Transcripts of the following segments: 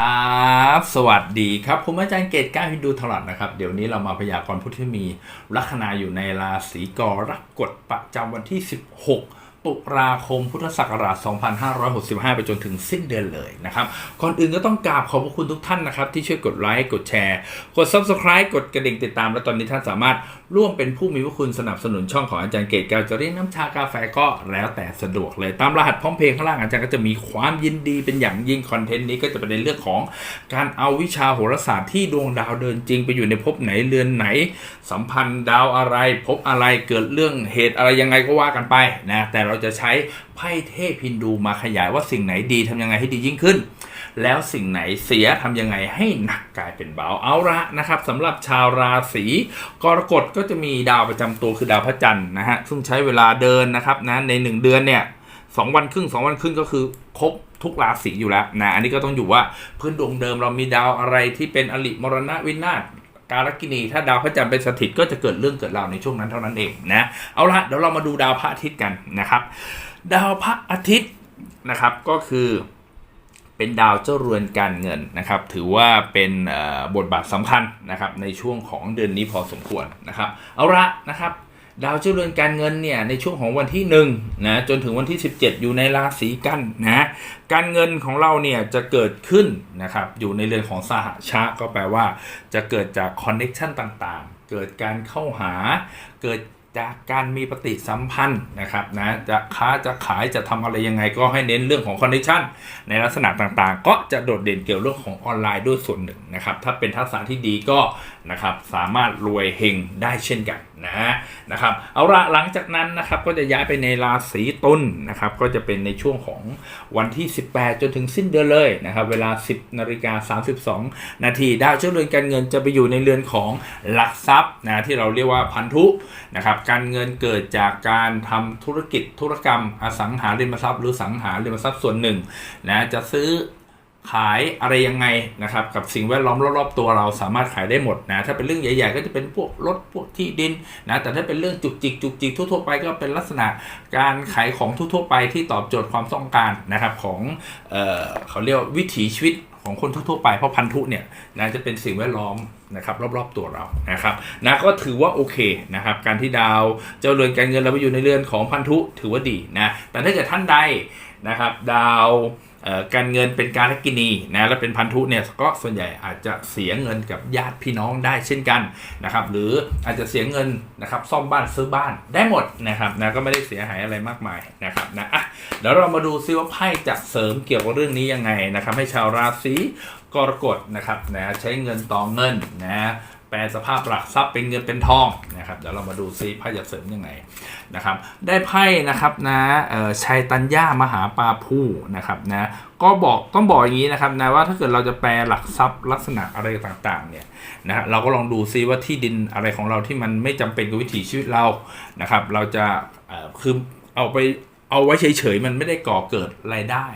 ครับ สวัสดีครับ ผมอาจารย์เกตก้าฮินดูถลัดนะครับ เดี๋ยวนี้เรามาพยากรณ์ผู้ที่มีลัคนาอยู่ในราศีกรกฎประจำวันที่ 16ตุลาคมพุทธศักราช 2565 ไปจนถึงสิ้นเดือนเลยนะครับ ก่อนอื่นก็ต้องกราบขอบพระคุณทุกท่านนะครับ ที่ช่วยกดไลค์ กดแชร์ กด Subscribe กดกระดิ่งติดตาม และตอนนี้ท่านสามารถ ร่วมเป็นผู้มีพระคุณสนับสนุนช่องของอาจารย์เกตแก้วจะเรียกน้ำชากาแฟก็แล้วแต่สะดวกเลยตามรหัสพร้อมเพย์ข้างล่างอาจารย์ก็จะมีความยินดีเป็นอย่างยิ่งคอนเทนต์นี้ก็จะเป็นในเรื่องของการเอาวิชาโหราศาสตร์ที่ดวงดาวเดินจริงไปอยู่ในภพไหนเรือนไหน สัมพันธ์ดาวอะไรภพอะไรเกิดเรื่องเหตุอะไรยังไงก็ว่ากันไปนะแต่เราจะใช้ไพ่เทพฮินดูมาขยายว่าสิ่งไหนดีทำยังไงให้ดียิ่งขึ้น แล้วสิ่งไหนเสียทำยังไงให้หนักกลายเป็นเบาเอาละนะครับสำหรับชาวราศีกรกฎก็จะมีดาวประจำตัวคือดาวพระจันทร์นะฮะซึ่งใช้เวลาเดินนะครับนะในหนึ่งเดือนเนี่ยสองวันครึ่งสองวันครึ่งก็คือครบทุกราศีอยู่แล้วนะอันนี้ก็ต้องอยู่ว่าพื้นดวงเดิมเรามีดาวอะไรที่เป็นอลิมรณะวินาศการกินีถ้าดาวพระจันทร์เป็นสถิตก็จะเกิดเรื่องเกิดราวในช่วงนั้นเท่านั้นเองนะเอาละเดี๋ยวเรามาดูดาวพระอาทิตย์กันนะครับ ดาวพระอาทิตย์นะครับก็คือ เป็นดาวเจ้าเรือนการเงินนะครับ ถือว่าเป็นบทบาทสำคัญนะครับในช่วงของเดือนนี้พอสมควรนะครับ เอาละนะครับดาวเจ้าเรือนการเงินเนี่ยในช่วงของวันที่1นะจนถึงวันที่ 17 อยู่ในราศีกันนะการเงินของเราเนี่ยจะเกิดขึ้นนะครับอยู่ในเรือนของสหชาก็แปลว่า จะเกิดจากคอนเน็ชันต่างๆ เกิดการเข้าหาเกิด จากการมีปฏิสัมพันธ์นะครับนะจะค้าจะขายจะทำอะไรยังไงก็ให้เน้นเรื่องของคอนเนคชันในลักษณะต่างๆ ก็จะโดดเด่นเกี่ยวเรื่องของออนไลน์ด้วยส่วนหนึ่งนะครับถ้าเป็นทักษะที่ดีก็นะครับสามารถรวยเฮงได้เช่นกันนะนะครับเอาละหลังจากนั้นนะครับก็จะย้ายไปในราศีตุลนะครับก็จะเป็นในช่วงของวันที่ 18 จนถึงสิ้นเดือนเลยนะครับเวลา 10นาฬิกา32 นาทีดาวเจ้าเรือนการเงินจะไปอยู่ในเรือนของหลักทรัพย์นะที่เราเรียกว่าพันธุนะครับการเงินเกิดจากการทำธุรกิจธุรกรรมอสังหาริมทรัพย์ หรือสังหาริมทรัพย์ส่วนหนึ่งนะจะซื้อ ขายอะไรยังไงนะครับกับสิ่งแวดล้อมรอบๆตัวเราสามารถขายได้หมดนะถ้าเป็นเรื่องใหญ่ๆ ก็จะเป็นพวกรถพวกที่ดินนะแต่ถ้าเป็นเรื่องจุกจิกจุกจิกทั่วๆไปก็เป็นลักษณะการขายของทั่วๆไปที่ตอบโจทย์ความต้องการนะครับของเออเขาเรียกว,วิถีชีวิตของคนทั่วๆไปเพราะพันธุเนี่ยนะจะเป็นสิ่งแวดล้อมนะครับรอบๆตัวเรานะครับนะก็ถือว่าโอเคนะครับการที่ดาวเจ้าเรือนการเงินเราไปอยู่ในเรือนของพันธุถือว่าดีนะแต่ถ้าเกิดท่านใดนะครับดาว การเงินเป็นการกินีนะและเป็นพันธุเนี่ยก็ส่วนใหญ่อาจจะเสียเงินกับญาติพี่น้องได้เช่นกันนะครับหรืออาจจะเสียเงินนะครับซ่อมบ้านซื้อบ้านได้หมดนะครับนะก็ไม่ได้เสียหายอะไรมากมายนะครับนะอะเดี๋ยวเรามาดูซิว่าไพ่จะเสริมเกี่ยวกับเรื่องนี้ยังไงนะครับให้ชาวราศีกรกฎนะครับนะใช้เงินต่อเงินนะ แปลสภาพหลักทรัพย์เป็นเงินเป็นทองนะครับเดี๋ยวเรามาดูซิไพ่จะเสริมยังไงนะครับ ได้ไพ่นะครับนะชัยตัญญามหาปาผู้นะครับนะก็บอกต้องบอกอย่างนี้นะครับนะว่าถ้าเกิดเราจะแปลหลักทรัพย์ลักษณะอะไรต่างๆเนี่ยนะฮะเราก็ลองดูซิว่าที่ดินอะไรของเราที่มันไม่จำเป็นกับวิถีชีวิตเรานะครับ เราจะคือเอาไปเอาไว้เฉยๆมันไม่ได้ก่อเกิดรายได้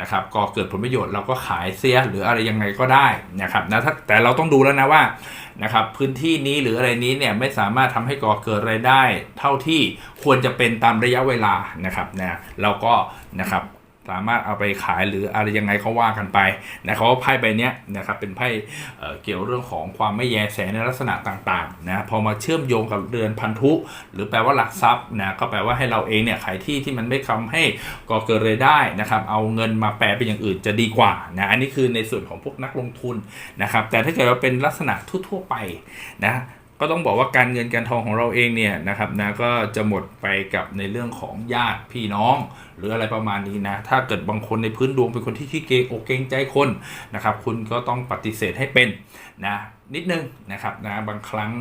นะครับก่อเกิดผลประโยชน์เราก็ขายเสียหรืออะไรยังไงก็ได้นะครับนะแต่เราต้องดูแล้วนะว่า นะครับพื้นที่นี้หรืออะไรนี้เนี่ยไม่สามารถทำให้ก่อเกิดรายได้ เท่าที่ควรจะเป็นตามระยะเวลานะครับนะเราก็นะครับ สามารถเอาไปขายหรืออะไรยังไงเขาว่ากันไปนะครับว่าไพ่ใบนี้นะครับเป็นไพ่เกี่ยวเรื่องของความไม่แยแสในลักษณะต่างๆนะพอมาเชื่อมโยงกับเรือนพันธุ หรือแปลว่าหลักทรัพย์นะก็แปลว่าให้เราเองเนี่ยขายที่ที่มันไม่ทำให้ก่อเกิดรายได้นะครับเอาเงินมาแปลเป็นอย่างอื่นจะดีกว่านะอันนี้คือในส่วนของพวกนักลงทุนนะครับแต่ถ้าเกิดว่าเป็นลักษณะทั่วๆไปนะ ก็ต้องบอกว่าการเงินการทองของเราเองเนี่ยนะครับนะก็จะหมดไปกับในเรื่องของญาติพี่น้อง หรืออะไรประมาณนี้นะ ถ้าเกิดบางคนในพื้นดวงเป็นคนที่ขี้เกงอกเกงใจคนนะครับ คุณก็ต้องปฏิเสธให้เป็นนะนิดนึงนะครับนะบางครั้ง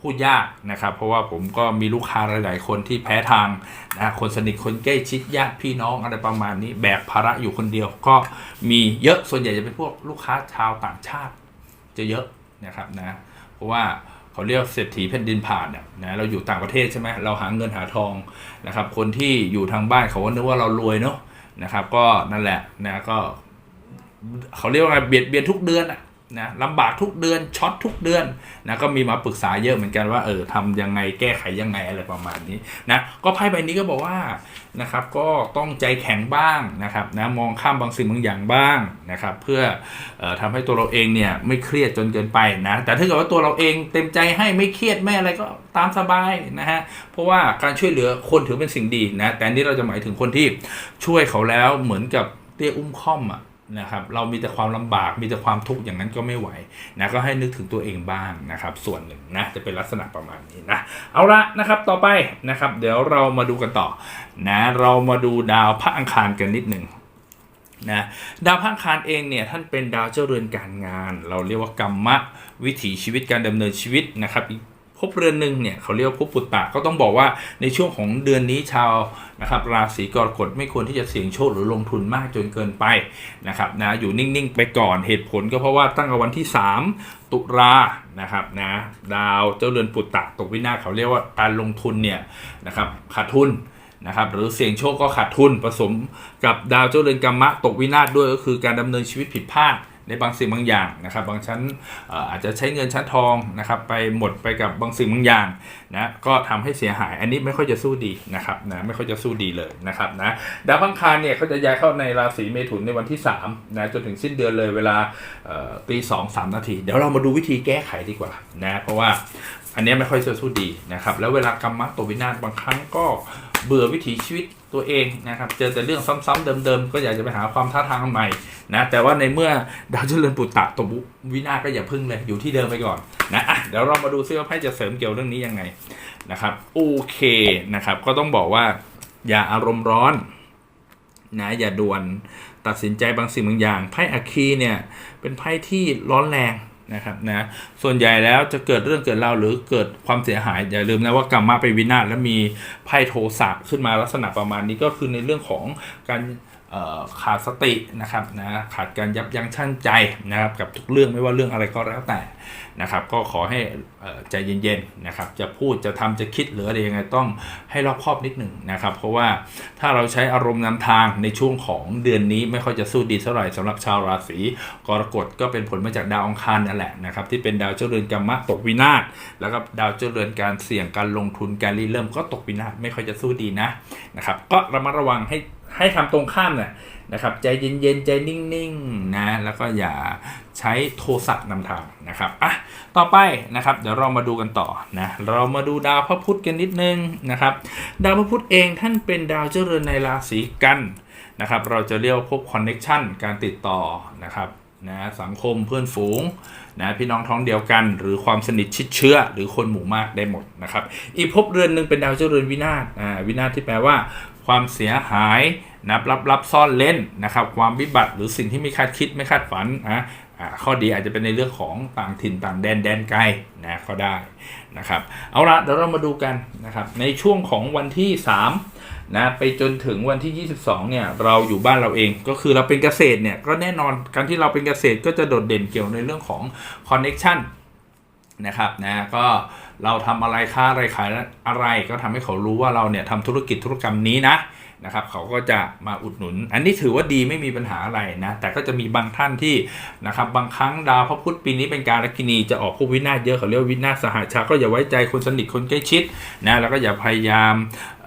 พูดยากนะครับ เพราะว่าผมก็มีลูกค้าหลาย ๆ คนที่แพ้ทางนะคนสนิทคนใกล้ชิดญาติพี่น้องอะไรประมาณนี้แบกภาระอยู่คนเดียวก็มีเยอะส่วนใหญ่จะเป็นพวกลูกค้าชาวต่างชาติ จะเยอะนะครับนะเพราะว่า เขาเรียกเศรษฐีแผ่นดินผ่านเนี่ยนะเราอยู่ต่างประเทศใช่ไหมเราหาเงินหาทองนะครับคนที่อยู่ทางบ้านเขาก็นึกว่าเรารวยเนาะนะครับก็นั่นแหละนะก็เขาเรียกว่าไงเบียดเบียนทุกเดือนอะ นะลำบากทุกเดือนช็อตทุกเดือนนะก็มีมาปรึกษาเยอะเหมือนกันว่าเออทำยังไงแก้ไขยังไงอะไรประมาณนี้นะก็ไพ่ใบนี้ก็บอกว่านะครับก็ต้องใจแข็งบ้างนะครับนะมองข้ามบางสิ่งบางอย่างบ้างนะครับเพื่อออทำให้ตัวเราเองเนี่ยไม่เครียดจนเกินไปนะแต่ถ้าเกิดว่าตัวเราเองเต็มใจให้ไม่เครียดไม่อะไรก็ตามสบายนะฮะเพราะว่าการช่วยเหลือคนถือเป็นสิ่งดีนะแต่นี้เราจะหมายถึงคนที่ช่วยเขาแล้วเหมือนกับเตี้ยอุ้มค่อมอะ นะครับเรามีแต่ความลำบากมีแต่ความทุกข์อย่างนั้นก็ไม่ไหวนะก็ให้นึกถึงตัวเองบ้างนะครับ ส่วนหนึ่งนะจะเป็นลักษณะประมาณนี้นะเอาละนะครับต่อไปนะครับ เดี๋ยวเรามาดูกันต่อนะเรามาดูดาวพระอังคารกันนิดหนึ่งนะดาวพระอังคารเองเนี่ยท่านเป็นดาวเจ้าเรือนการงาน เราเรียกว่ากรรมะวิถีชีวิตการดำเนินชีวิตนะครับ อีกภพเรือนหนึ่งเนี่ยเขาเรียกว่าภพปุตตะก็ต้องบอกว่าในช่วงของเดือนนี้ชาวนะครับราศีกรกฎไม่ควรที่จะเสี่ยงโชคหรือลงทุนมากจนเกินไปนะครับนะอยู่นิ่งๆไปก่อนเหตุผลก็เพราะว่าตั้งแต่วันที่ 3 ตุลานะครับนะดาวเจ้าเรือนปุตตะตกวินาศเขาเรียกว่าการลงทุนเนี่ยนะครับขาดทุนนะครับหรือเสี่ยงโชคก็ขาดทุนผสมกับดาวเจ้าเรือนกรรมะตกวินาศด้วยก็คือการดำเนินชีวิตผิดพลาด ในบางสิ่งบางอย่างนะครับ บางชั้นอาจจะใช้เงินชั้นทองนะครับ ไปหมดไปกับบางสิ่งบางอย่างนะก็ทำให้เสียหาย อันนี้ไม่ค่อยจะสู้ดีนะครับนะไม่ค่อยจะสู้ดีเลยนะครับนะดาวพังคารเนี่ยเขาจะย้ายเข้าในราศีเมถุนในวันที่3นะจนถึงสิ้นเดือนเลยเวลาตีสองสามนาที เดี๋ยวเรามาดูวิธีแก้ไขดีกว่านะเพราะว่าอันนี้ไม่ค่อยจะสู้ดีนะครับแล้วเวลากรรมะตกวินาศบางครั้งก็เบื่อวิถีชีวิต ตัวเองนะครับเจอแต่เรื่องซ้ำๆเดิมๆก็อยากจะไปหาความท้าทายใหม่นะแต่ว่าในเมื่อดาวเจริญปุตตะตกวินาก็อย่าพึ่งเลยอยู่ที่เดิมไปก่อนนะอะเดี๋ยวเรามาดูซิว่าไพ่จะเสริมเกี่ยวเรื่องนี้ยังไงนะครับโอเคนะครับก็ต้องบอกว่าอย่าอารมณ์ร้อนนะอย่าด่วนตัดสินใจบางสิ่งบางอย่างไพ่อัคคีเนี่ยเป็นไพ่ที่ร้อนแรง นะครับนะส่วนใหญ่แล้วจะเกิดเรื่องเกิดราวหรือเกิดความเสียหาย อย่าลืมนะว่ากรรมมาไปวินาศแล้วมีไพ่โทสะขึ้นมาลักษณะประมาณนี้ก็คือในเรื่องของการขาดสตินะครับนะขาดการยับยั้งชั่งใจนะครับกับทุกเรื่องไม่ว่าเรื่องอะไรก็แล้วแต่ นะครับ ก็ขอให้ใจเย็นๆนะครับ จะพูดจะทำจะคิดหรืออะไรยังไงต้องให้รอบคอบนิดหนึ่งนะครับ เพราะว่าถ้าเราใช้อารมณ์นำทางในช่วงของเดือนนี้ไม่ค่อยจะสู้ดีเท่าไหร่สำหรับชาวราศีกรกฎก็เป็นผลมาจากดาวอังคารนั่นแหละนะครับ ที่เป็นดาวเจ้าเรือนกรรมะตกวินาศแล้วก็ดาวเจ้าเรือนการเสี่ยงการลงทุนการรีเริ่มก็ตกวินาศไม่ค่อยจะสู้ดีนะนะครับ ก็ระมัดระวังให้ ให้ทำตรงข้ามน่ะนะครับใจเย็นๆใจนิ่งๆนะแล้วก็อย่าใช้โทสะนำทางนะครับอะต่อไปนะครับเดี๋ยวเรามาดูกันต่อนะเรามาดูดาวพระพุธกันนิดนึงนะครับ ดาวพระพุธเองท่านเป็นดาวเจ้าเรือนในราศีกันนะครับ เราจะเรียกพวกคอนเน็ชันการติดต่อนะครับนะสังคมเพื่อนฝูงนะพี่น้องท้องเดียวกัน หรือความสนิทชิดเชื้อ หรือคนหมู่มากได้หมดนะครับ อีกภพเรือนหนึ่งเป็นดาวเจ้าเรือนวินาศอ่าวินาศที่แปลว่า ความเสียหายนับรับรับซ่อนเล่นนะครับความวิบัติหรือสิ่งที่ไม่คาดคิดไม่คาดฝันนะข้อดีอาจจะเป็นในเรื่องของต่างถิ่นต่างแดนแดนไกลนะก็ได้นะครับเอาละเดี๋ยวเรามาดูกันนะครับในช่วงของวันที่3นะไปจนถึงวันที่ 22เนี่ยเราอยู่บ้านเราเองก็คือเราเป็นเกษตรเนี่ยก็แน่นอนการที่เราเป็นเกษตรก็จะโดดเด่นเกี่ยวในเรื่องของคอนเน็ชันนะครับนะก็ เราทำอะไรค้าอะไรขายอะไรก็ทำให้เขารู้ว่าเราเนี่ยทำธุรกิจธุรกรรมนี้นะนะครับเขาก็จะมาอุดหนุน อันนี้ถือว่าดีไม่มีปัญหาอะไรนะ แต่ก็จะมีบางท่านที่นะครับบางครั้งดาวพระพุธปีนี้เป็นการลักินีจะออกพวกวินาศเยอะเขาเรียกวินาศสหชาก็อย่าไว้ใจคนสนิทคนใกล้ชิดนะแล้วก็อย่าพยายาม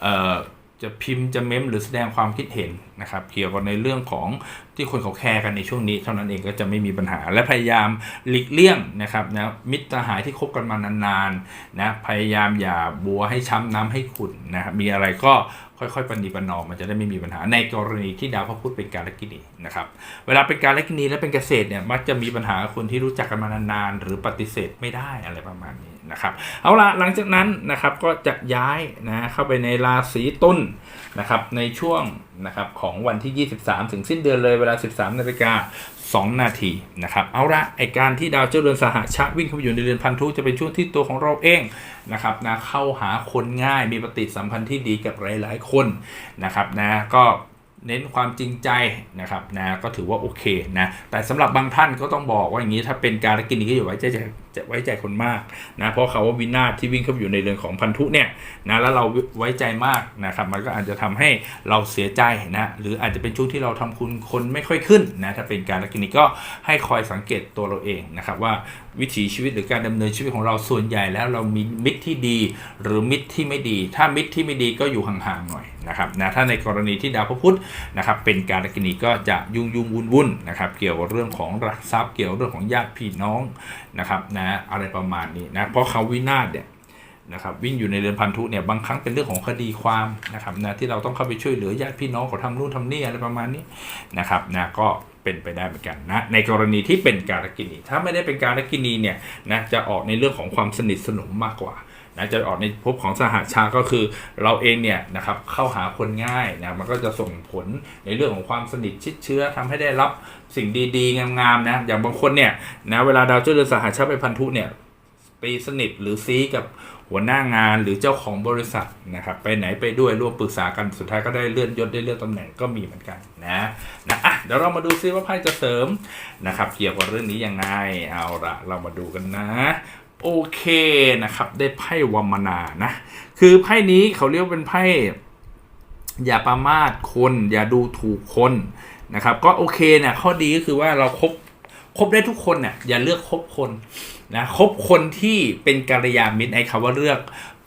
เอ่อ จะพิมพ์จะเม้มหรือแสดงความคิดเห็นนะครับ เกี่ยวกับในเรื่องของที่คนเขาแคร์กันในช่วงนี้ เท่านั้นเองก็จะไม่มีปัญหา และพยายามหลีกเลี่ยงนะครับนะมิตรหายที่คบกันมานานๆนะพยายามอย่าบัวให้ช้ำน้ำให้ขุ่นนะครับมีอะไรก็ค่อยๆปฏิบัตินอมมันจะได้ไม่มีปัญหาในกรณีที่ดาวพระพุธเป็นการลกินีนะครับเวลาเป็นการลกินีและเป็นเกษตรเนี่ยมักจะมีปัญหาคนที่รู้จักกันมานานๆหรือปฏิเสธไม่ได้อะไรประมาณนี้ นะครับเอาละหลังจากนั้นนะครับก็จะย้ายนะเข้าไปในราศีตุลนะครับในช่วงนะครับของวันที่ 23 ถึงสิ้นเดือนเลยเวลา 13นาฬิกา2นาทีนะครับเอาละไอการที่ดาวเจ้าเรือนสหชะวิ่งเข้าไปอยู่ในเรือนพันธุจะเป็นช่วงที่ตัวของเราเองนะครับนะเข้าหาคนง่ายมีปฏิสัมพันธ์ที่ดีกับหลาย ๆ คนนะครับนะก็เน้นความจริงใจนะครับนะก็ถือว่าโอเคนะแต่สำหรับบางท่านก็ต้องบอกว่าอย่างนี้ถ้าเป็นการกินก็อย่าไว้ใจ จะไว้ใจคนมากนะเพราะเขาว่าวินาศที่วิ่งเข้าไปอยู่ในเรือนของพันธุเนี่ยนะแล้วเราไว้ใจมากนะครับมันก็อาจจะทำให้เราเสียใจนะหรืออาจจะเป็นช่วงที่เราทำคุณคนไม่ค่อยขึ้นนะถ้าเป็นการลักินก็ให้คอยสังเกตตัวเราเองนะครับว่าวิถีชีวิตหรือการดำเนินชีวิตของเราส่วนใหญ่แล้วเรามีมิตรที่ดี หรือมิตรที่ไม่ดี ถ้ามิตรที่ไม่ดีก็อยู่ห่างๆหน่อยนะครับนะถ้าในกรณีที่ดาวพระพุธนะครับเป็นการกินีก็จะยุ่งยุ่งวุ่นวุ่นๆนะครับเกี่ยวกับเรื่องของรักทรัพย์เกี่ยวกับเรื่องของญาติพี่น้องนะครับนะอะไรประมาณนี้นะเพราะเขาวินาศเนี่ยนะครับวิ่งอยู่ในเรือนพันธุเนี่ยบางครั้งเป็นเรื่องของคดีความนะครับนะที่เราต้องเข้าไปช่วยเหลือญาติพี่น้องเขาทำนู่นทำนี่อะไรประมาณนี้นะครับนะก็เป็นไปได้เหมือนกันนะในกรณีที่เป็นการกินีถ้าไม่ได้เป็นการกินีเนี่ยนะจะออกในเรื่องของความสนิทสนมมากกว่านะจะออกในภพของสหชาก็คือเราเองเนี่ยนะครับเข้าหาคนง่ายนะมันก็จะส่งผลในเรื่องของความสนิทชิดเชื้อทำให้ได้รับ สิ่งดีๆ งามๆนะ อย่างบางคนเนี่ยนะเวลาดาวเจ้าเรือนสหชาไปพันธุเนี่ยไปสนิทหรือซีกับหัวหน้างานหรือเจ้าของบริษัทนะครับไปไหนไปด้วยร่วมปรึกษากันสุดท้ายก็ได้เลื่อนยศได้เลื่อนตำแหน่งก็มีเหมือนกันนะนะอะเดี๋ยวเรามาดูซิว่าไพ่จะเสริมนะครับเกี่ยวกับเรื่องนี้ยังไงเอาละเรามาดูกันนะโอเคนะครับได้ไพ่วมนานะคือไพ่นี้เขาเรียกเป็นไพ่อย่าประมาทคน อย่าดูถูกคน นะครับ ก็โอเคเนี่ยข้อดีก็คือว่าเราครบคบได้ทุกคนเนี่ยอย่าเลือกคบคนนะคบคนที่เป็นกัลยาณมิตรไอ้คำว่าเลือก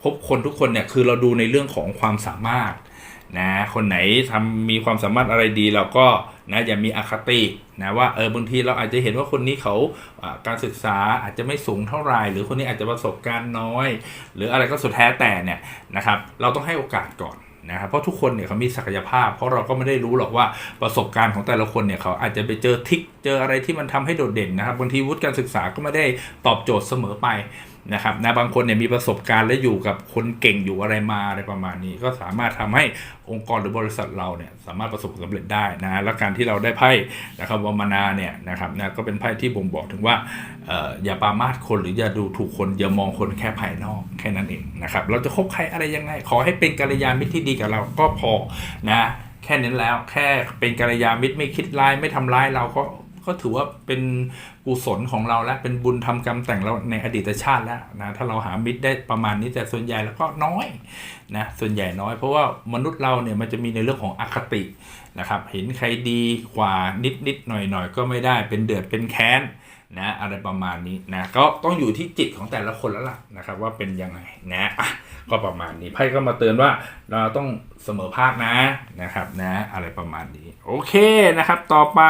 คบคนทุกคนเนี่ยคือเราดูในเรื่องของความสามารถนะคนไหนทำมีความสามารถอะไรดีเราก็นะอย่ามีอคตินะว่าเออบางทีเราอาจจะเห็นว่าคนนี้เขาอ่าการศึกษาอาจจะไม่สูงเท่าไหร่หรือคนนี้อาจจะประสบการณ์น้อย หรืออะไรก็สุดแท้แต่เนี่ยนะครับ เราต้องให้โอกาสก่อน นะครับเพราะทุกคนเนี่ยเขามีศักยภาพ เพราะเราก็ไม่ได้รู้หรอกว่าประสบการณ์ของแต่ละคนเนี่ยเขาอาจจะไปเจอทิกเจออะไรที่มันทำให้โดดเด่นนะครับบางทีวุฒิการศึกษาก็ไม่ได้ตอบโจทย์เสมอไปนะครับนะบางคนเนี่ยมีประสบการณ์และอยู่กับคนเก่งอยู่อะไรมาอะไรประมาณนี้ ก็สามารถทำให้องค์กรหรือบริษัทเราเนี่ยสามารถประสบความสำเร็จได้นะแล้วการที่เราได้ไพ่นะครับวามานาเนี่ยนะครับนะก็เป็นไพ่ที่บ่งบอกถึงว่าอออย่าปรามาสคนหรืออย่าดูถูกคนอย่ามองคนแค่ภายนอกแค่นั้นเองนะครับเราจะคบใครอะไรยังไง ขอให้เป็นกัลยาณมิตรที่ดีกับเราก็พอนะแค่นั้นแล้วแค่เป็นกัลยาณมิตรไม่คิดร้ายไม่ทำร้ายเราก็ ก็ถือว่าเป็นกุศลของเราแล้วเป็นบุญทำกรรมแต่งเราในอดีตชาติแล้วนะถ้าเราหามิตรได้ประมาณนี้แต่ส่วนใหญ่แล้วก็น้อยนะส่วนใหญ่น้อยเพราะว่ามนุษย์เราเนี่ยมันจะมีในเรื่องของอคตินะครับเห็นใครดีกว่านิดนิดหน่อยหน่อยก็ไม่ได้เป็นเดือดเป็นแค้นนะอะไรประมาณนี้นะก็ต้องอยู่ที่จิตของแต่ละคนแล้วล่ะนะครับว่าเป็นยังไงนะอะก็ประมาณนี้ไพ่ก็มาเตือนว่า เราต้องเสมอภาคนะนะครับนะอะไรประมาณนี้ โอเคนะครับ ต่อไป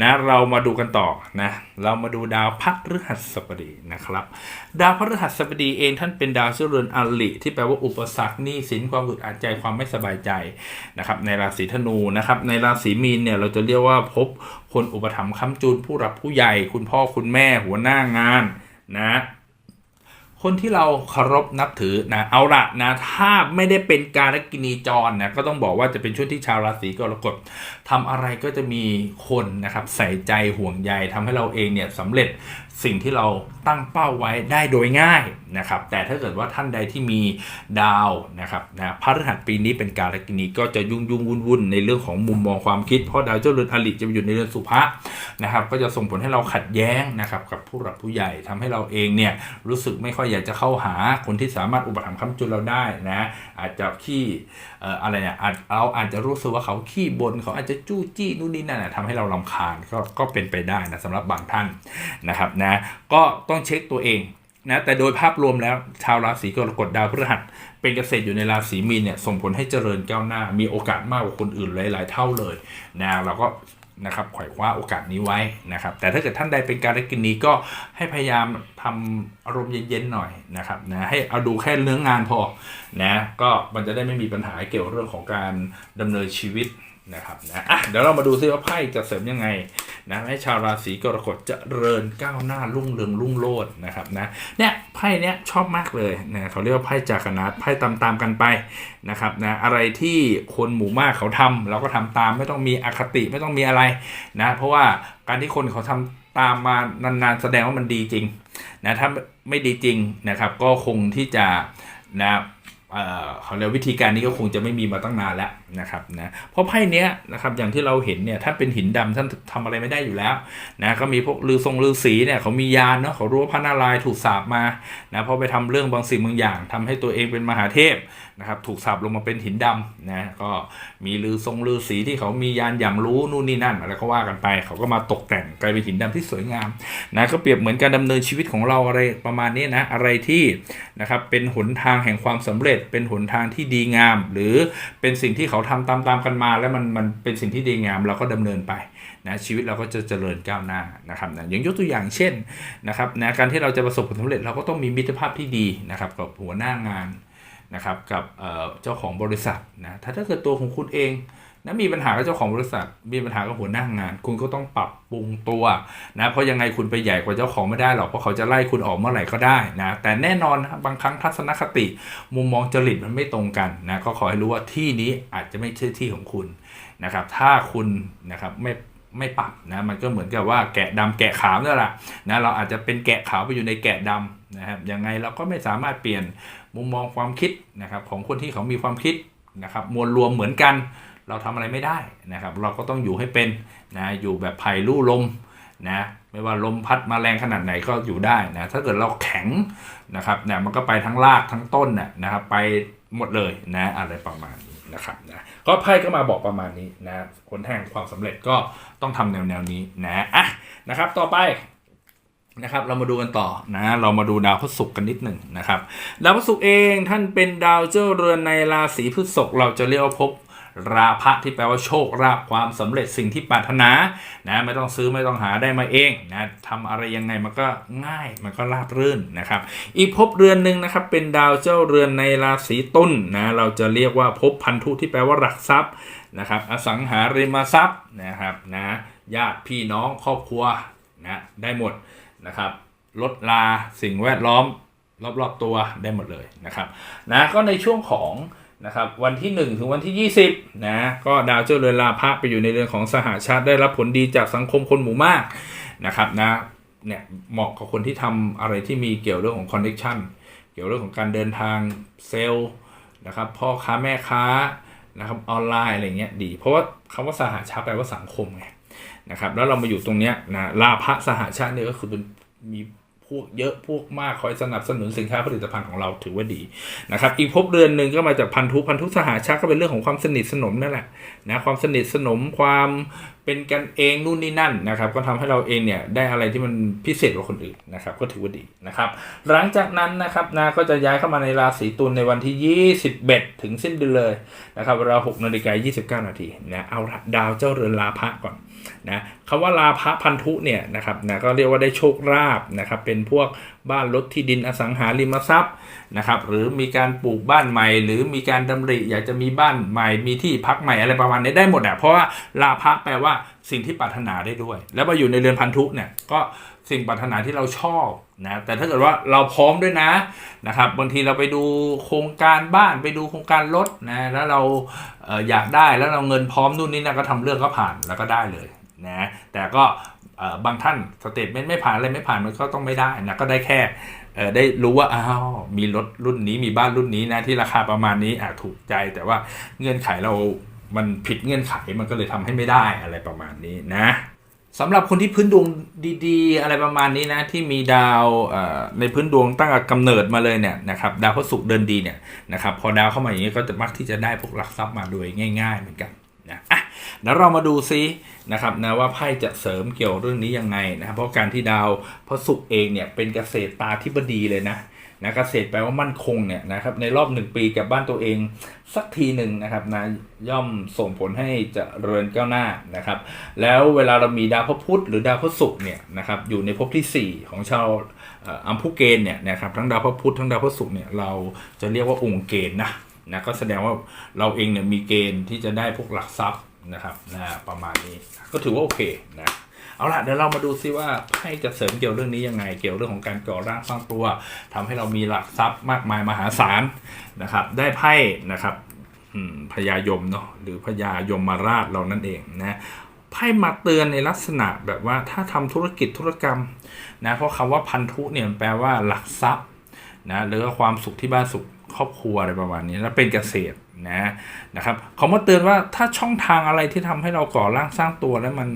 นะเรามาดูกันต่อนะเรามาดูดาวพฤหัสบดีนะครับ ดาวพฤหัสบดีเองท่านเป็นดาวเชื้อเรือนอลิที่แปลว่าอุปสรรคหนี้สินความอึดอัดใจความไม่สบายใจนะครับในราศีธนูนะครับในราศีมีนเนี่ยเราจะเรียกว่าพบคนอุปถัมภ์ค้ำจุนผู้รับผู้ใหญ่ คุณพ่อคุณแม่หัวหน้างานนะ คนที่เราเคารพนับถือนะเอาละนะถ้าไม่ได้เป็นการกินีจรนะก็ต้องบอกว่าจะเป็นช่วงที่ชาวราศีกรกฎทำอะไรก็จะมีคนนะครับใส่ใจห่วงใยทำให้เราเองเนี่ยสำเร็จสิ่งที่เราตั้งเป้าไว้ได้โดยง่ายนะครับ แต่ถ้าเกิดว่าท่านใดที่มีดาวนะครับนะพฤหัสปีนี้เป็นการกินีก็จะยุ่งยุ่งวุ่นวุ่นในเรื่องของมุมมองความคิด เพราะดาวเจ้าเรือนอลิจะไปอยู่ในเรือนสุภะ นะครับก็จะส่งผลให้เราขัดแย้งนะครับกับผู้หลักผู้ใหญ่ทำให้เราเองเนี่ยรู้สึกไม่ค่อยอยากจะเข้าหาคนที่สามารถอุปถัมภ์ค้ำจุนเราได้นะอาจจะขี้อะไรเนี่ยอาจเราอาจจะรู้สึกว่าเขาขี้บน่นเขาอาจจะจู้จี้นู่นนี่นั่นนะทำให้เราลำคาญก็ก็เป็นไปได้นะสำหรับบางท่านนะครับนะก็ต้องเช็คตัวเองนะแต่โดยภาพรวมแล้วชาวราศีกรกฎดาวพฤหัสเป็นเกษตรอยู่ในราศีมีนเนี่ยส่งผลให้เจริญก้าวหน้า มีโอกาสมากกว่าคนอื่นหลาย ๆ เท่าเลยนะเราก็ นะครับไขว่คว้าโอกาสนี้ไว้นะครับ แต่ถ้าเกิดท่านใดเป็นการกินนี้ก็ให้พยายามทำอารมณ์เย็นๆหน่อยนะครับนะให้เอาดูแค่เนื้องงานพอนะก็มันจะได้ไม่มีปัญหาเกี่ยวเรื่องของการดำเนินชีวิต นะครับนะอะเดี๋ยวเรามาดูซิว่าไพ่จะเสริมยังไงนะให้ชาวราศีกรกฎจะเริญก้าวหน้ารุ่งเรืองรุ่งโรจน์นะครับนะเนี่ยไพ่เนี้ยชอบมากเลยนะเขาเรียกว่าไพ่จักรนัดไพ่ตามๆกันไปนะครับนะอะไรที่คนหมู่มากเขาทำเราก็ทำตามไม่ต้องมีอคติไม่ต้องมีอะไรนะเพราะว่าการที่คนเขาทำตามมานานๆแสดงว่ามันดีจริงนะถ้าไม่ดีจริงนะครับก็คงที่จะนะ เอ่อเขาเรียกวิธีการนี้ก็คงจะไม่มีมาตั้งนานแล้วนะครับนะเพราะไพ่เนี้ยนะครับอย่างที่เราเห็นเนี่ยถ้าเป็นหินดำท่านทำอะไรไม่ได้อยู่แล้วนะก็มีพวกลือทรงลือสีเนี่ยเขามียานเนาะเขารู้ว่าพระนารายณ์ถูกสาบมานะเพราะไปทำเรื่องบางสิ่งบางอย่างทำให้ตัวเองเป็นมหาเทพ นะครับถูกสาบลงมาเป็นหินดำนะก็มีลือทรงลือสีที่เขามียานอย่างรู้นู่นนี่นั่นอะไรก็ว่ากันไป เขาก็มาตกแต่งกลายเป็นหินดำที่สวยงามนะก็เปรียบเหมือนการดำเนินชีวิตของเราอะไรประมาณนี้นะอะไรที่นะครับเป็นหนทางแห่งความสำเร็จ เป็นหนทางที่ดีงาม หรือเป็นสิ่งที่เขาทำตามๆกันมา แล้วมันมันเป็นสิ่งที่ดีงามเราก็ดำเนินไปนะชีวิตเราก็จะเจริญก้าวหน้านะครับนะอย่างยกตัวอย่างเช่นนะครับนะการที่เราจะประสบผลสำเร็จเราก็ต้องมีมิตรภาพที่ดีนะครับกับหัวหน้างาน นะครับกับเจ้าของบริษัทนะถ้าถ้าเกิดตัวของคุณเองนะมีปัญหากับเจ้าของบริษัท มีปัญหากับหัวหน้างาน คุณก็ต้องปรับปรุงตัวนะเพราะยังไงคุณไปใหญ่กว่าเจ้าของไม่ได้หรอกเพราะเขาจะไล่คุณออกเมื่อไหร่ก็ได้นะแต่แน่นอนนะบางครั้งทัศนคติ มุมมองจริตมันไม่ตรงกันนะก็ขอให้รู้ว่าที่นี้อาจจะไม่ใช่ที่ของคุณนะครับถ้าคุณนะครับไม่ไม่ปรับนะมันก็เหมือนกับว่าแกะดำแกะขาวนั่นแหละนะเราอาจจะเป็นแกะขาวไปอยู่ในแกะดำนะครับยังไงเราก็ไม่สามารถเปลี่ยนมุมมองความคิดนะครับของคนที่เขามีความคิดนะครับมวลรวมเหมือนกัน เราทำอะไรไม่ได้นะครับ เราก็ต้องอยู่ให้เป็นนะอยู่แบบไผ่ลู่ลมนะไม่ว่าลมพัดมาแรงขนาดไหนก็อยู่ได้นะถ้าเกิดเราแข็งนะครับเนี่ยมันก็ไปทั้งรากทั้งต้นน่ะนะครับไปหมดเลยนะอะไรประมาณนี้นะครับนะก็ไพ่ก็มาบอกประมาณนี้นะคนแห่งความสำเร็จก็ต้องทำแนวแนวนี้นะอะนะครับ ต่อไป นะครับเรามาดูกันต่อนะเรามาดูดาวพฤหัสกันนิดหนึ่งนะครับ ดาวพฤหัสเองท่านเป็นดาวเจ้าเรือนในราศีพฤษภเราจะเรียกว่าภพราภะที่แปลว่าโชคราบความสำเร็จสิ่งที่ปรารถนานะไม่ต้องซื้อไม่ต้องหาได้มาเองนะทำอะไรยังไงมันก็ง่ายมันก็ราบรื่นนะครับ อีกภพเรือนหนึ่งนะครับ เป็นดาวเจ้าเรือนในราศีตุลนะเราจะเรียกว่าภพพันธุที่แปลว่าหลักทรัพย์นะครับ อสังหาริมทรัพย์นะครับนะญาติพี่น้องครอบครัวนะได้หมด นะครับลดลาสิ่งแวดล้อมรอบๆตัวได้หมดเลยนะครับนะก็ในช่วงของนะครับวันที่ 1 ถึงวันที่ 20นะก็ดาวเจ้าเรือนลาภะไปอยู่ในเรือนของสหาชาติได้รับผลดีจากสังคมคนหมู่มากนะครับนะเนี่ยเหมาะกับคนที่ทำอะไรที่มีเกี่ยวเรื่องของคอนเน c ชันเกี่ยวเรื่องของการเดินทางเซลล์นะครับพ่อค้าแม่ค้านะครับออนไลน์อะไรเงี้ยดี เพราะว่าคำว่าสหาชาติแปลว่าสังคมไงนะครับแล้วเรามาอยู่ตรงเนี้ยนะลาภสหชาติเนี่ยก็คือเป็น มีพวกเยอะพวกมากคอยสนับสนุนสินค้าผลิตภัณฑ์ของเราถือว่าดีนะครับ อีกภพเรือนหนึ่งก็มาจากพันธุพันธุสหชาติก็เป็นเรื่องของความสนิทสนมนั่นแหละนะความสนิทสนมความเป็นกันเองนู่นนี่นั่นนะครับ ก็ทำให้เราเองเนี่ยได้อะไรที่มันพิเศษกว่าคนอื่นนะครับ ก็ถือว่าดีนะครับ หลังจากนั้นนะครับนาก็จะย้ายเข้ามาในราศีตุลในวันที่ 21 ถึงสิ้นเดือนเลยนะครับเวลา6นาฬิกา29 นาทีนะเอาดาวเจ้าเรือนลาภะก่อน นะคำว่าลาภพันธุเนี่ยนะครับนะก็เรียกว่าได้โชคลาภนะครับเป็นพวกบ้านรถที่ดินอสังหาริมทรัพย์นะครับหรือมีการปลูกบ้านใหม่ หรือมีการดำริอยากจะมีบ้านใหม่มีที่พักใหม่อะไรประมาณนี้ได้หมดอะเพราะว่าลาภะแปลว่าสิ่งที่ปรารถนาได้ด้วย แล้วมาอยู่ในเรือนพันธุเนี่ยก็สิ่งปรารถนาที่เราชอบนะแต่ถ้าเกิดว่าเราพร้อมด้วยนะนะครับบางทีเราไปดูโครงการบ้านไปดูโครงการรถนะแล้วเราเอออยากได้แล้วเราเงินพร้อมนู่นนี่นะก็ทำเรื่องก็ผ่านแล้วก็ได้เลย นะแต่ก็บางท่านสเตทเมนต์ไม่ผ่านอะไรไม่ผ่านมันก็ต้องไม่ได้นะก็ได้แค่ได้รู้ว่าอ้าวมีรถรุ่นนี้มีบ้านรุ่นนี้นะที่ราคาประมาณนี้อะถูกใจแต่ว่าเงื่อนไขเรามันผิดเงื่อนไขมันก็เลยทำให้ไม่ได้อะไรประมาณนี้นะสำหรับคนที่พื้นดวงดีๆ อะไรประมาณนี้นะ ที่มีดาวในพื้นดวงตั้งแต่กำเนิดมาเลยเนี่ยนะครับดาวพระศุกเดินดีเนี่ยนะครับพอดาวเข้ามาอย่างนี้ก็จะมักที่จะได้พวกหลักทรัพย์มาโดยง่าย ๆ เหมือนกันนะ อะเดี๋ยวเรามาดูซินะครับนะว่าไพ่จะเสริมเกี่ยวเรื่องนี้ยังไงนะครับเพราะการที่ดาวพระศุกร์เองเนี่ยเป็นเกษตรตาธิบดีเลยนะนะเกษตรแปลว่ามั่นคงเนี่ยนะครับในรอบหนึ่งปีกับบ้านตัวเองสักทีหนึ่งนะครับนะย่อมส่งผลให้เจะเริญก้าวหน้านะครับ แล้วเวลาเรามีดาวพระพุธหรือดาวพระศุกร์เนี่ยนะครับอยู่ในภพที่ 4 ของชาวอัมพุเกณฑ์เนี่ยนะครับทั้งดาวพระพุธทั้งดาวพระศุกร์เนี่ยเราจะเรียกว่าองค์เกณฑ์นะนะก็แสดงว่าเราเองเนี่ยมีเกณฑ์ที่จะได้พวกหลักทรัพย์ นะครับนะประมาณนี้ก็ถือว่าโอเคนะเอาล่ะเดี๋ยวเรามาดูซิว่าไพ่จะเสริมเกี่ยวเรื่องนี้ยังไง เกี่ยวเรื่องของการก่อร่างสร้างตัวทำให้เรามีหลักทรัพย์มากมายมหาศาลนะครับ ได้ไพ่นะครับพญายมเนาะหรือพญายมมาราชเรานั่นเองนะไพ่มาเตือนในลักษณะแบบว่าถ้าทำธุรกิจธุรกรรมนะเพราะคำว่าพันธุเนี่ยแปลว่าหลักทรัพย์นะหรือความสุขที่บ้านสุขครอบครัวอะไรประมาณนี้ แล้วเป็นเกษตร นะนะครับเขามาเตือนว่าถ้าช่องทางอะไรที่ทำให้เราก่อร่างสร้างตัวแล้วมัน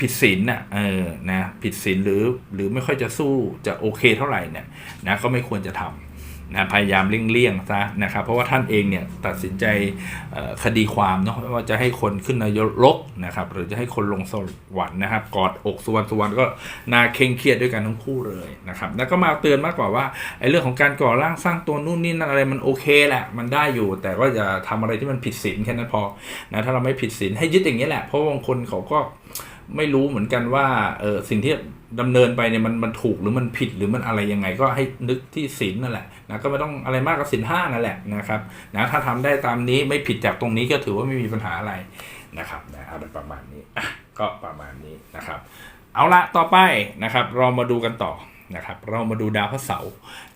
ผิดศีลน่ะเออนะผิดศีลหรือหรือไม่ค่อยจะสู้จะโอเคเท่าไหร่เนี่ยนะก็ไม่ควรจะทำ นะพยายามเลี่ยงๆซะนะครับเพราะว่าท่านเองเนี่ยตัดสินใจคดีความเนาะว่าจะให้คนขึ้นนายกนะครับหรือจะให้คนลงสวรรค์นะครับ กอดอกสุวรรณสุวรรณก็นาเคร่งเครียดด้วยกันทั้งคู่เลยนะครับแล้วก็มาเตือนมากกว่าว่าไอ้เรื่องของการก่อร่างสร้างตัวนู่นนี่นั่นอะไรมันโอเคแหละมันได้อยู่ แต่ว่าอย่าทำอะไรที่มันผิดศีลแค่นั้นพอนะถ้าเราไม่ผิดศีลให้ยึดอย่างนี้แหละเพราะบางคนเขาก็ ไม่รู้เหมือนกันว่าเออสิ่งที่ดำเนินไปเนี่ยมันมันถูกหรือมันผิดหรือมันอะไรยังไง ก็ให้นึกที่ศีลนั่นแหละนะก็ไม่ต้องอะไรมากกับศีลห้านั่นแหละนะครับนะถ้าทำได้ตามนี้ไม่ผิดจากตรงนี้ก็ถือว่าไม่มีปัญหาอะไรนะครับนะอะไรประมาณนี้ก็ประมาณนี้นะครับ เอาละต่อไปนะครับ เรามาดูกันต่อ นะครับเรามาดูดาวพระเสาร์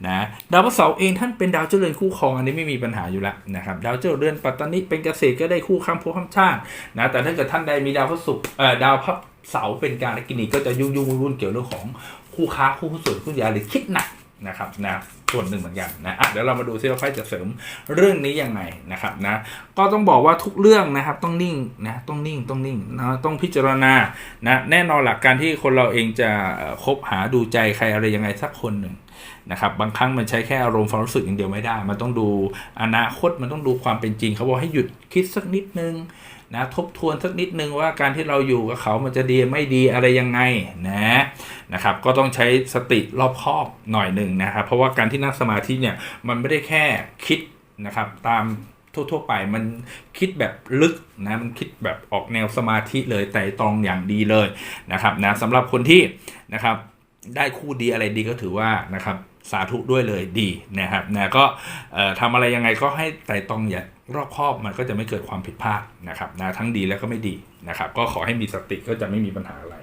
นะดาวพระเสาร์เองท่านเป็นดาวเจ้าเรือนคู่ครองอันนี้ไม่มีปัญหาอยู่แล้วนะครับดาวเจ้าเรือนปัตตานีเป็นเกษตรก็ได้คู่ข้ามภพข้ามชาตินะแต่ถ้าเกิดท่านใดมีดาวพระศุกร์เอ่อดาวพระเสาร์เป็นการกินีก็จะยุ่งยุ่งวุ่นๆเกี่ยวเรื่องของคู่ค้าคู่หุ้นส่วนคู่ยาหรือคิดหนัก นะครับนะส่วนหนึ่งเหมือนกันนะะเดี๋ยวเรามาดูซิว่าไพ่จะเสริมเรื่องนี้ยังไงนะครับนะก็ต้องบอกว่าทุกเรื่องนะครับต้องนิ่งนะต้องนิ่งต้องนิ่งนะต้องพิจารณานะแน่นอนหลักการที่คนเราเองจะคบหาดูใจใครอะไรยังไงสักคนหนึ่งนะครับบางครั้งมันใช้แค่อารมณ์ความรู้สึกอย่างเดียวไม่ได้ มันต้องดูอนาคตมันต้องดูความเป็นจริงเขาบอกให้หยุดคิดสักนิดนึงนะทบทวนสักนิดนึงว่าการที่เราอยู่กับเขามันจะดีไม่ดีอะไรยังไงนะ นะครับก็ต้องใช้สติรอบคอบหน่อยหนึ่งนะครับเพราะว่าการที่นั่งสมาธิเนี่ยมันไม่ได้แค่คิดนะครับตามทั่วๆไปมันคิดแบบลึกนะมันคิดแบบออกแนวสมาธิเลยแต่ตรองอย่างดีเลยนะครับนะสำหรับคนที่นะครับได้คู่ดีอะไรดีก็ถือว่านะครับสาธุด้วยเลยดีนะครับนะก็ทำอะไรยังไงก็ให้ไต่ตองอย่างรอบคอบมันก็จะไม่เกิดความผิดพลาดนะครับนะทั้งดีแล้วก็ไม่ดีนะครับ ก็ขอให้มีสติก็จะไม่มีปัญหาอะไร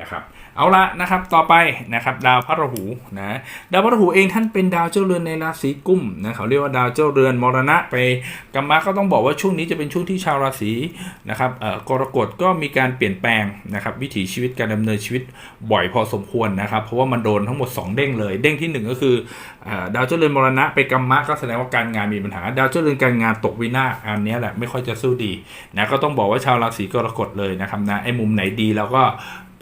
นะครับเอาละนะครับต่อไปนะครับดาวพระราหูนะดาวพระราหูเองท่านเป็นดาวเจ้าเรือนในราศีกุมนะเขาเรียกว่าดาวเจ้าเรือนมรณะไปกรรมะก็ต้องบอกว่าช่วงนี้จะเป็นช่วงที่ชาวราศีนะครับเอ่อกรกฎก็มีการเปลี่ยนแปลงนะครับวิถีชีวิตการดำเนินชีวิตบ่อยพอสมควรนะครับ เพราะว่ามันโดนทั้งหมด 2 เด้งเลย เด้งที่หนึ่งก็คือดาวเจ้าเรือนมรณะไปกรรมะก็แสดงว่าการงานมีปัญหา ดาวเจ้าเรือนการงานตกวินาศอันนี้แหละไม่ค่อยจะสู้ดีนะก็ต้องบอกว่าชาวราศีกรกฎเลยนะครับนะไอ้มุมไหนดีเราก็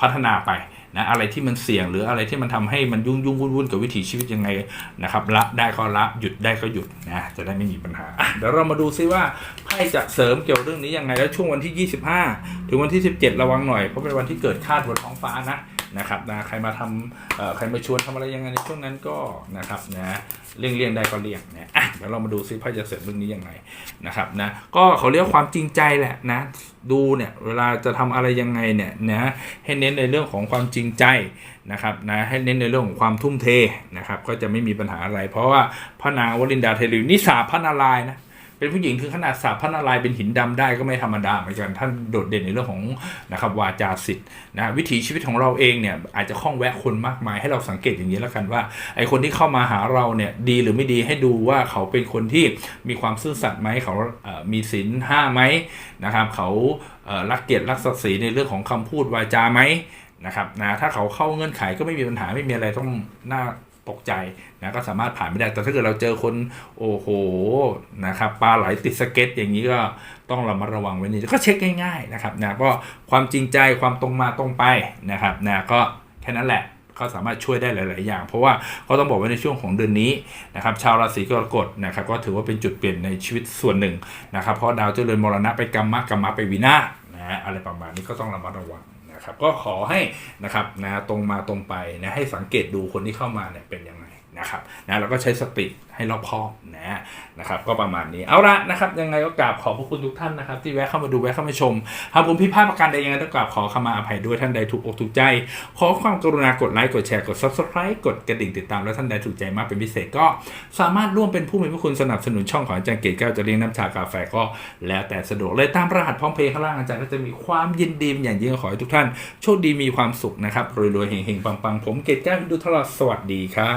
พัฒนาไปนะอะไรที่มันเสี่ยงหรืออะไรที่มันทำให้มันยุ่งยุ่งวุ่นวุ่นกับวิถีชีวิตยังไงนะครับละได้ก็ละหยุดได้ก็หยุดนะจะได้ไม่มีปัญหาเดี๋ยวเรามาดูซิว่าไพ่จะเสริมเกี่ยวเรื่องนี้ยังไงแล้วช่วงวันที่ 25 ถึงวันที่ 17 ระวังหน่อยเพราะเป็นวันที่เกิดคาดบนท้องฟ้านะ นะครับนะใครมาทำใครมาชวนทำอะไรยังไงในช่วงนั้นก็นะครับนะเลี่ยงเลี่ยงได้ก็เลี่ยงนะอะเดี๋ยวเรามาดูซิไพ่จะเสริมเรื่องนี้ยังไงนะครับนะก็เขาเรียกความจริงใจแหละนะดูเนี่ยเวลาจะทำอะไรยังไงเนี่ยนะให้เน้นในเรื่องของความจริงใจนะครับนะให้เน้นในเรื่องของความทุ่มเทนะครับก็จะไม่มีปัญหาอะไร เพราะว่าพระนางวลินดาเทลิวนิสาพระนารายนะ เป็นผู้หญิงคือขนาดสาพระนารายณ์เป็นหินดำได้ก็ไม่ธรรมดาเหมือนกันท่านโดดเด่นในเรื่องของนะครับวาจาสิทธิ์นะวิถีชีวิตของเราเองเนี่ยอาจจะคล้องแวะคนมากมายให้เราสังเกตอย่างนี้แล้วกันว่าไอคนที่เข้ามาหาเราเนี่ยดีหรือไม่ดีให้ดูว่าเขาเป็นคนที่มีความซื่อสัตย์ไหมเขาเอ่อมีศีลห้าไหมนะครับเขารักเกียรติรักศักดิ์ศรีในเรื่องของคำพูดวาจาไหมนะครับนะถ้าเขาเข้าเงื่อนไขก็ไม่มีปัญหาไม่มีอะไรต้องน่า ตกใจนะก็สามารถผ่านไม่ได้ แต่ถ้าเกิดเราเจอคนโอ้โหนะครับปลาไหลติดสเก็ต อย่างนี้ก็ต้องเระมัดระวังไว้นี่ก็เช็คง่ายๆนะครับนะก็ความจริงใจความตรงมาตรงไปนะครับนะก็แค่นั้นแหละก็สามารถช่วยได้หลาย ๆ อย่าง เพราะว่าก็ต้องบอกว่าในช่วงของเดือนนี้นะครับชาวราศีกรกฎนะครับก็ถือว่าเป็นจุดเปลี่ยนในชีวิตส่วนหนึ่งนะครับเพราะดาวเจริญมรณะไปกรรมะกรรมะไปวินาศนะฮะอะไรประมาณนี้ก็ต้องระมัดระวัง นะครับก็ขอให้นะครับนะตรงมาตรงไปนะให้สังเกตดูคนที่เข้ามาเนี่ยเป็นยังไงนะครับนะแล้วก็ใช้สติ ให้รอบคอบนะนะครับ ก็ประมาณนี้เอาละนะครับ ยังไงก็กราบขอบพระคุณทุกท่านนะครับ ที่แวะเข้ามาดูแวะเข้ามาชมหากผมผิพาดประการใดยังไงต้องกราบขอขมาอภัยด้วยท่านใดถูกอกถูกใจ ขอความกรุณากดไลค์กดแชร์กด subscribe กดกระดิ่งติดตามแล้วท่านใดถูกใจมากเป็นพิเศษก็สามารถร่วมเป็นผู้มีพระคุณสนับสนุนช่องของอาจารย์เกตแก้วจะเลี้ยงน้ำชากาแฟก็แล้วแต่สะดวกเลยตามรหัสพร้อมเพย์ข้างล่างอาจารย์ก็จะมีความยินดีอย่างยิ่งขอให้ทุกท่านโชคดีมีความสุขนะครับรวยๆเฮงๆปังๆผมเกตแก้วดูตลอดสวัสดีครั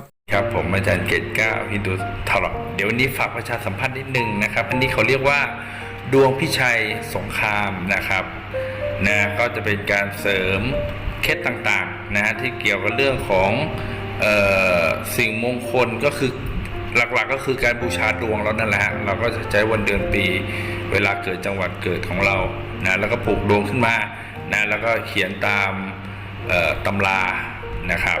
บ ครับผมอาจารย์เกตเก้าฮินดูทลอดเดี๋ยววันนี้ฝากประชาสัมพันธ์นิดนึงนะครับ อันนี้เขาเรียกว่าดวงพิชัยสงครามนะครับนะก็จะเป็นการเสริมเคล็ดต่างๆนะฮะที่เกี่ยวกับเรื่องของเออสิ่งมงคลก็คือหลักๆก็คือการบูชาดวงแล้วนั่นแหละฮะเราก็จะใช้วันเดือนปี เวลาเกิดจังหวัดเกิดของเรานะแล้วก็ปลูกดวงขึ้นมานะแล้วก็เขียนตามตำรานะครับ